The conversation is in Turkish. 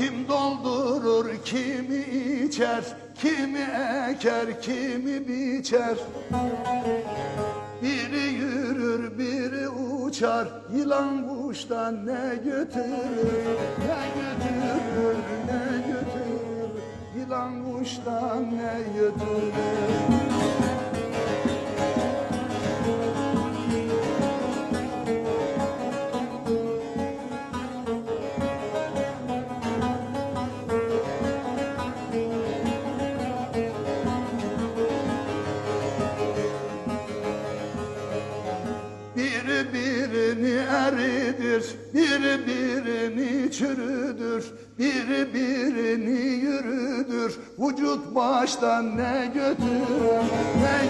Kim doldurur, kimi içer, kimi eker, kimi biçer. Biri yürür, biri uçar, yılan kuştan ne götürür, ne götürür, ne götürür, yılan kuştan ne götürür. Biri birini eridir, biri birini çürüdür, biri birini yürüdür. Vücut baştan ne götürür, ne